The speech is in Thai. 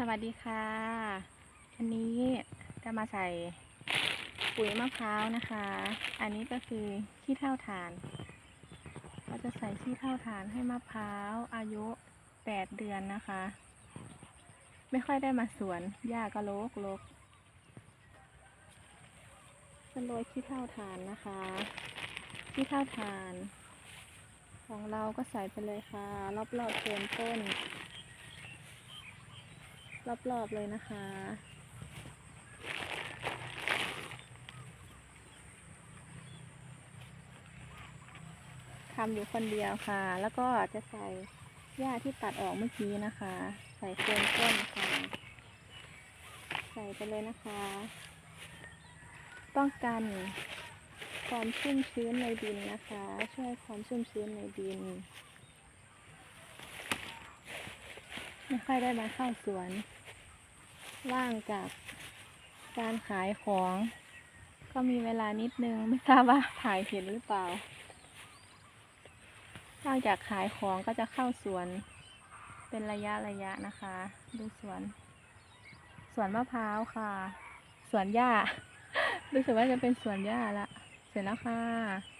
สวัสดีค่ะ วันนี้จะมาใส่ปุ๋ยมะพร้าวนะคะ อันนี้ก็คือขี้เท่าฐานเราจะใส่ขี้เท่าฐานให้มะพร้าวอายุแปดเดือนนะคะ ไม่ค่อยได้มาสวนหญ้าก็รกรกจะโรยขี้เท่าฐานนะคะขี้เท่าฐาน ของเราก็ใส่ไปเลยค่ะ รอบๆโคนต้น รอบๆเลยนะคะ ทำอยู่คนเดียวค่ะ แล้วก็จะใส่หญ้าที่ตัดออกเมื่อกี้นะคะ ใส่โคนต้นค่ะ ใส่ไปเลยนะคะ ป้องกันความชุ่มชื้นในดินนะคะ ช่วยความชุ่มชื้นในดิน ไม่ค่อยได้มาเข้าสวน ว่างจากการขายของ ก็มีเวลานิดนึง ไม่ทราบว่าถ่ายเห็นหรือเปล่าว่างจากขายของก็จะเข้าสวน เป็นระยะระยะนะคะ ดูสวน สวนมะพร้าวค่ะ สวนหญ้า รู้สึกว่าจะเป็นสวนหญ้าละ เสร็จแล้วค่ะ